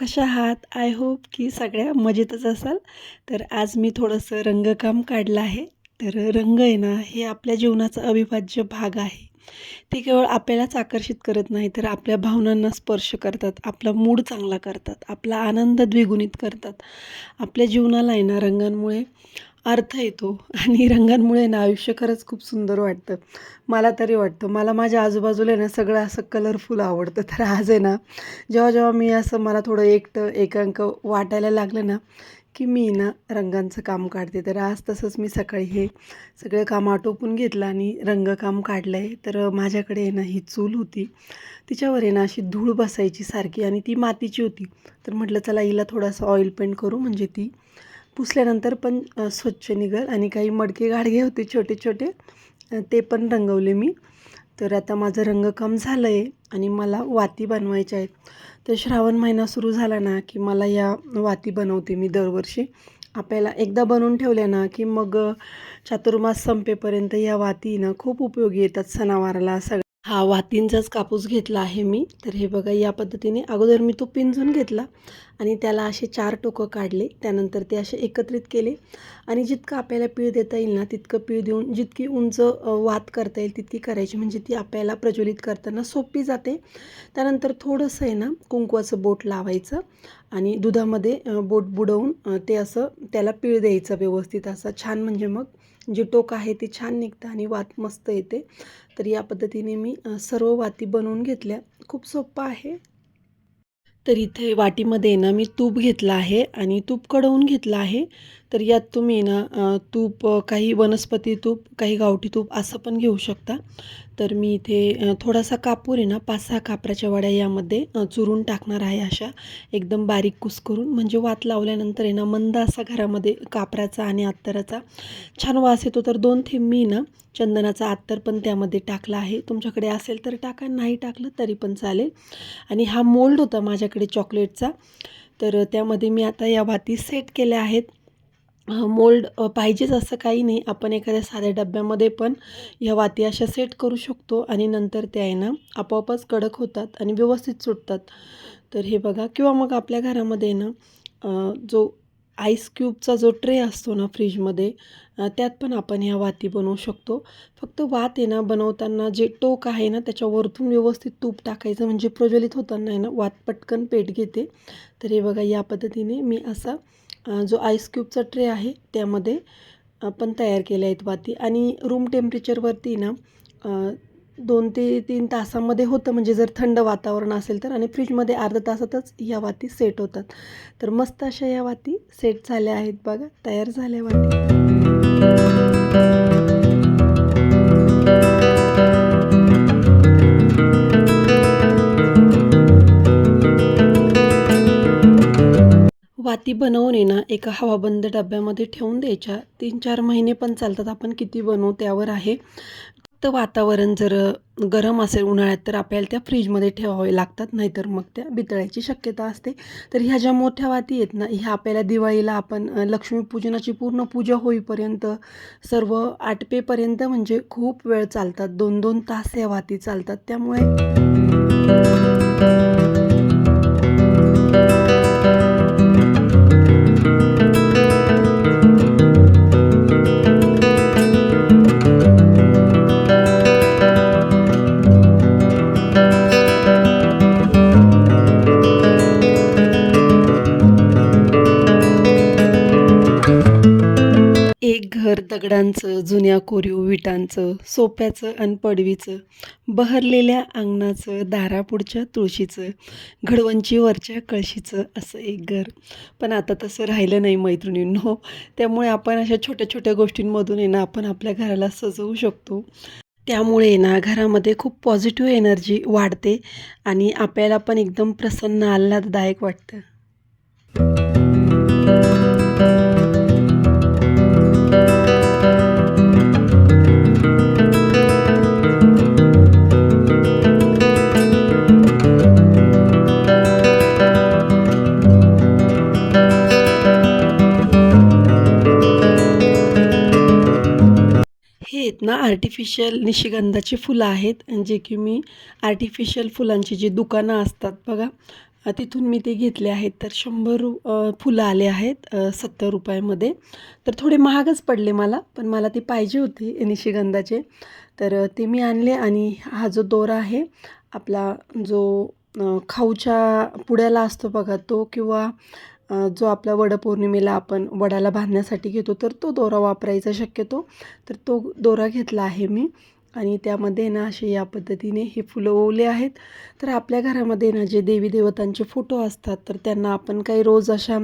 कशा आहात? I hope की सगळ्या मजेतच असाल. तर आज मी थोडंसं रंगकाम काढलं आहे. तर रंग आहे ना हे आपल्या जीवनाचा अविभाज्य भाग आहे. ते केवळ आपल्यालाच आकर्षित करत नाही तर आपल्या भावनांना स्पर्श करतात आपला मूड चांगला करतात आपला आनंद द्विगुणित करतात. आपल्या जीवनाला आहे ना रंगांमुळे अर्थ येतो आणि रंगांमुळे ना आयुष्य खरंच खूप सुंदर वाटतं. मला तरी वाटतं. मला माझ्या आजूबाजूला आहे ना सगळं असं कलरफुल आवडतं. तर आज आहे ना जेव्हा जेव्हा मी असं मला थोडं एकटं एकांक वाटायला लागलं ना की मी ना रंगांचं काम काढते. तर आज तसंच मी सकाळी हे सगळं काम आटोपून घेतलं आणि रंगकाम काढलं आहे तर माझ्याकडे आहे ना ही चूल होती. तिच्यावर आहे ना अशी धूळ बसायची सारखी आणि ती मातीची होती. तर म्हटलं चला हिला थोडासा ऑइल पेंट करू. म्हणजे ती पुसल्यानंतर पण स्वच्छ निघल आणि काही मडके गाडगे होते छोटे छोटे ते पण रंगवले मी. तर आता माझं रंगकाम झालं आहे आणि मला वाती बनवायच्या आहेत. तर श्रावण महिना सुरू झाला ना की मला या वाती बनवते मी दरवर्षी. आपल्याला एकदा बनवून ठेवल्या ना की मग चातुर्मास संपेपर्यंत या वाती ना खूप उपयोगी येतात सणावाराला सगळ्या हा वातींचाच कापूस घेतला आहे मी तर हे बघा या पद्धतीने अगोदर मी तो पिंजून घेतला आणि त्याला असे चार टोकं काढले. त्यानंतर ते असे एकत्रित केले आणि जितकं आपल्याला पीळ देता येईल ना तितकं पीळ देऊन जितकी उंच वात करता येईल तितकी करायची. म्हणजे ती आपल्याला प्रज्वलित करताना सोपी जाते. त्यानंतर थोडंसं आहे ना कुंकवाचं बोट लावायचं आणि दुधामध्ये बोट बुडवून ते असं त्याला पीळ द्यायचं व्यवस्थित असं. छान म्हणजे मग जी टोक आहे ती छान निघतं आणि वात मस्त येते. तर या पद्धतीने मी सर्व वाती बनवून घेतल्या. खूप सोपं आहे. तर इथे वाटीमध्ये ना मी तूप घेतलं आहे आणि तूप कडवून घेतलं आहे. तर यात तुम्ही ना तूप काही वनस्पती तूप काही गावठी तूप असं पण घेऊ शकता. तर मी इथे थोडासा कापूर आहे ना पाच सहा कापराच्या वड्या यामध्ये चुरून टाकणार आहे अशा. एकदम बारीक कुस्करून म्हणजे वात लावल्यानंतर आहे ना मंद असा घरामध्ये कापराचा आणि अत्तराचा छान वास येतो. तर दोन थेंब मी ना चंदनाचा आत्तर पण त्यामध्ये टाकला आहे. तुमच्याकडे असेल तर टाका नाही टाकलं तरी पण चालेल. आणि हा मोल्ड होता माझ्याकडे चॉकलेटचा. तर त्यामध्ये मी आता या वाती सेट केल्या आहेत. मोल्ड पाहिजेच असं काही नाही. आपण एखाद्या साध्या डब्यामध्ये पण ह्या वाती अशा सेट करू शकतो. आणि नंतर त्या आहे ना आपोआपच कडक होतात आणि व्यवस्थित सुटतात. तर हे बघा. किंवा मग आपल्या घरामध्ये ना जो आईस क्यूबचा जो ट्रे असतो ना फ्रीजमध्ये त्यात पण आपण ह्या वाती बनवू शकतो. फक्त वात आहे ना बनवताना जे टोक आहे ना त्याच्यावरतून व्यवस्थित तूप टाकायचं म्हणजे प्रज्वलित होताना आहे ना वात पटकन पेट घेते. तर हे बघा या पद्धतीने मी असा जो आईस क्यूबचा ट्रे आहे त्यामध्ये आपण तयार केल्या आहेत वाती. आणि रूम टेम्परेचरवरती ना दोन ते तीन तासामध्ये होतं. म्हणजे जर थंड वातावरण असेल तर आणि फ्रीजमध्ये अर्ध्या तासातच या वाती सेट होतात. तर मस्त अशा या वाती सेट झाल्या आहेत बघा. तयार झाल्या वाती. वाती बनवून आहे ना एका हवाबंद डब्यामध्ये ठेवून द्यायच्या. तीन चार महिने पण चालतात. आपण किती बनवू त्यावर आहे. वातावरण जर गरम असेल उन्हाळ्यात तर आपल्याला त्या फ्रीजमध्ये ठेवावे लागतात. नाहीतर मग त्या बितळायची शक्यता असते. तर ह्या ज्या मोठ्या वाती आहेत ना ह्या आपल्याला दिवाळीला आपण लक्ष्मीपूजनाची पूर्ण पूजा होईपर्यंत सर्व आटपेपर्यंत म्हणजे खूप वेळ चालतात. दोन दोन तास या वाती चालतात. त्यामुळे दगडांचं जुन्या कोरीव विटांचं सोप्याचं आणि पडवीचं बहरलेल्या अंगणाचं दारापुढच्या तुळशीचं घडवंची वरच्या कळशीचं असं एक घर. पण आता तसं राहिलं नाही मैत्रिणींनो. हो, त्यामुळे आपण अशा छोट्या छोट्या गोष्टींमधून आहे ना आपण आपल्या घराला सजवू शकतो. त्यामुळे ना घरामध्ये खूप पॉझिटिव्ह एनर्जी वाढते आणि आपल्याला पण एकदम प्रसन्न आल्हाददायक वाटतं. आर्टिफिशियल निशिगंधाची फुलं आहेत जे की मी आर्टिफिशियल फुलांची जी दुकानं असतात बघा तिथून मी ते घेतले आहेत. तर शंभर रु फुलं आले आहेत सत्तर रुपयामध्ये. तर थोडे महागच पडले मला पण मला ते पाहिजे होते निशिगंधाचे. तर ते मी आणले आणि हा जो दोरा आहे आपला जो खाऊच्या पुड्याला असतो बघा तो किंवा जो आपला वडपौर्णिमेला आपण वडाला बांधण्यासाठी घेतो तर तो दोरा वापरायचा शक्यतो. तर तो दोरा घेतला आहे मी. आणि त्यामध्ये ना असे या पद्धतीने हे फुलं ओवले आहेत. तर आपल्या घरामध्ये ना जे देवी देवतांचे फोटो असतात तर त्यांना आपण काही रोज अशा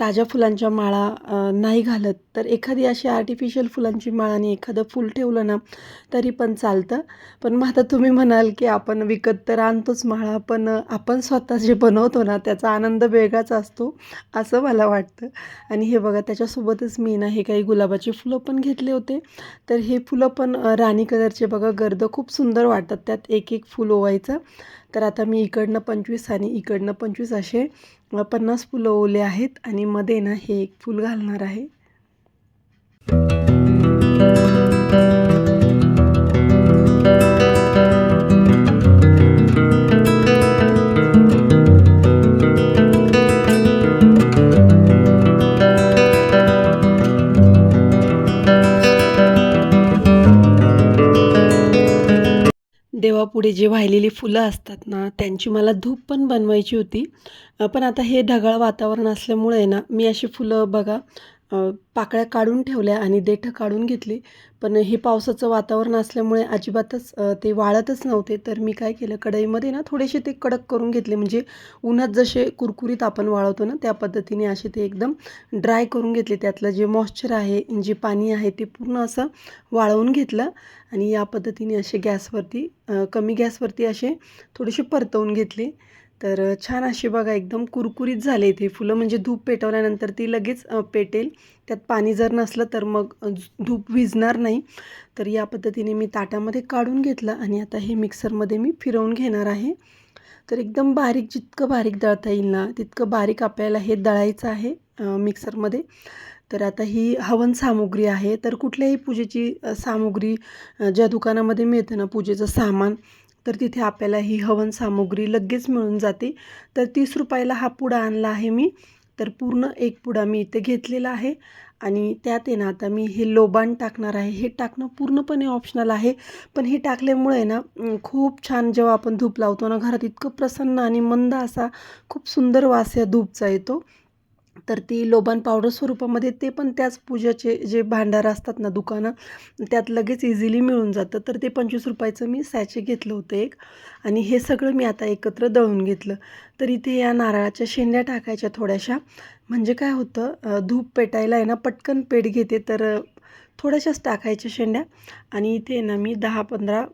ताज्या फुलांच्या माळा नाही घालत. तर एखादी अशी आर्टिफिशियल फुलांची माळ आणि एखादं फूल ठेवलं ना तरी पण चालतं. पण मग आता तुम्ही म्हणाल की आपण विकत तर आणतोच माळा पण आपण स्वतः जे बनवतो ना त्याचा आनंद वेगळाच असतो असं मला वाटतं. आणि हे बघा त्याच्यासोबतच मी ना हे काही गुलाबाची फुलं पण घेतले होते. तर हे फुलं पण राणी कलरचे बघा गर्द खूप सुंदर वाटतात त्यात. एक एक फुल ओवायचं. तर आता मी इकडनं पंचवीस आणि इकडनं पंचवीस असे पन्नास फुलं ओवले आहेत आणि मध्ये ना हे एक फूल घालणार आहे. पुढे जे वाहिलेली फुलं असतात ना त्यांची मला धूप पण बनवायची होती. पण आता हे ढगाळ वातावरण असल्यामुळे ना मी अशी फुलं बघा पाकळ्या काढून ठेवल्या आणि देठं काढून घेतली. पण हे पावसाचं वातावरण असल्यामुळे अजिबातच ते वाळतच नव्हते. तर मी काय केलं कढईमध्ये ना थोडेसे ते कडक करून घेतले. म्हणजे उन्हात जसे कुरकुरीत आपण वाळवतो ना त्या पद्धतीने असे ते एकदम ड्राय करून घेतले. त्यातलं जे मॉइश्चर आहे जे पाणी आहे ते पूर्ण असं वाळवून घेतलं. आणि या पद्धतीने असे गॅसवरती कमी गॅसवरती असे थोडेसे परतवून घेतले. तर छान अशी बघा एकदम कुरकुरीत झाले ते फुलं. म्हणजे धूप पेटवल्यानंतर ती लगेच पेटेल. त्यात पाणी जर नसलं तर मग धूप विजणार नाही. तर या पद्धतीने मी ताटामध्ये काढून घेतलं आणि आता हे मिक्सरमध्ये मी फिरवून घेणार आहे. तर एकदम बारीक जितकं बारीक दळता येईल ना तितकं बारीक आपल्याला हे दळायचं आहे मिक्सरमध्ये. तर आता ही हवन सामुग्री आहे. तर कुठल्याही पूजेची सामुग्री ज्या दुकानामध्ये मिळते ना पूजेचं सामान तर तिथे आपल्याला ही हवन सामुग्री लगेच मिळून जाते. तर तीस रुपयाला हा पुडा आणला आहे मी. तर पूर्ण एक पुडा मी इथे घेतलेला आहे. आणि त्यात आहे ना आता मी हे लोबान टाकणार आहे. हे टाकणं पूर्णपणे ऑप्शनल आहे. पण हे टाकल्यामुळे ना खूप छान जेव्हा आपण धूप लावतो ना घरात इतकं प्रसन्न आणि मंद असा खूप सुंदर वास या धूपचा येतो. तर ती लोबान पावडर स्वरूपामध्ये ते पण त्याच पूजाचे जे भांडारं असतात ना दुकानं त्यात लगेच इझिली मिळून जातं. तर ते पंचवीस रुपयाचं मी सॅचे घेतलं होतं एक आणि हे सगळं मी आता एकत्र दळून घेतलं. तर इथे या नारळाच्या शेंड्या टाकायच्या थोड्याशा. म्हणजे काय होतं धूप पेटायला आहे ना पटकन पेट घेते. तर थोड्याशाच टाकायच्या शेंड्या आणि इथे आहे ना मी दहा पंधरा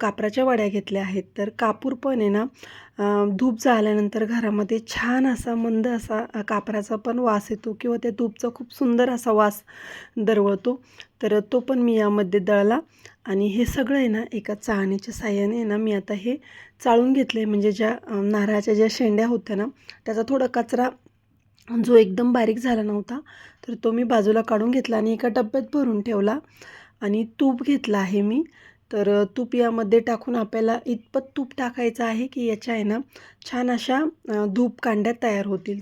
कापराच्या वड्या घेतल्या आहेत. तर कापूर पण आहे ना धूप जाळल्यानंतर घरामध्ये छान असा मंद असा कापराचा पण वास येतो किंवा त्या धूपचा खूप सुंदर असा वास दरवळतो. तर तो पण मी यामध्ये दळला आणि हे सगळं आहे ना एका चाळणीच्या साह्याने आहे ना मी आता हे चाळून घेतले म्हणजे ज्या नारळाच्या ज्या शेंड्या होत्या ना त्याचा थोडा कचरा जो एकदम बारीक झाला नव्हता तर तो मी बाजूला काढून घेतला आणि एका डब्यात भरून ठेवला आणि तूप घेतलं आहे मी. तर तूप यामध्ये टाकून आपल्याला इतपत तूप टाकायचं आहे की याच्या आहे ना छान अशा धूप कांड्या तयार होतील.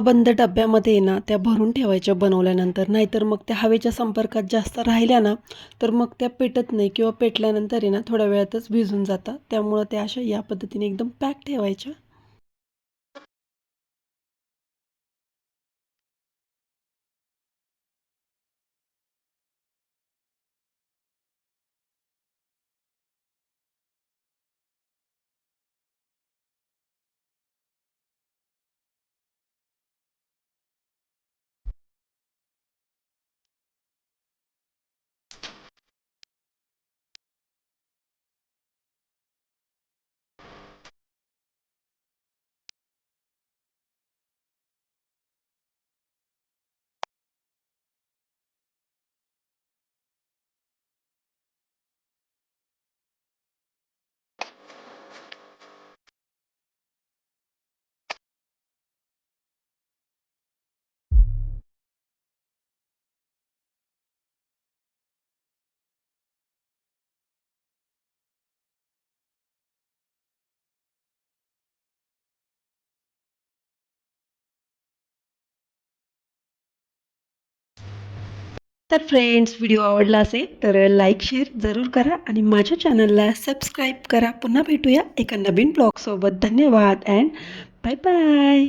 हवाबंद डब्यामध्ये ना त्या भरून ठेवायच्या बनवल्यानंतर. नाहीतर मग त्या हवेच्या संपर्कात जास्त राहिल्या ना तर मग त्या पेटत नाही किंवा पेटल्यानंतर आहे ना थोड्या वेळातच भिजून जातात. त्यामुळं त्या अशा या पद्धतीने एकदम पॅक ठेवायच्या. तर फ्रेंड्स व्हिडिओ आवडला असेल तर लाईक शेअर जरूर करा आणि माझ्या चॅनलला सबस्क्राईब करा. पुन्हा भेटूया एका नवीन ब्लॉगसोबत धन्यवाद अँड बाय बाय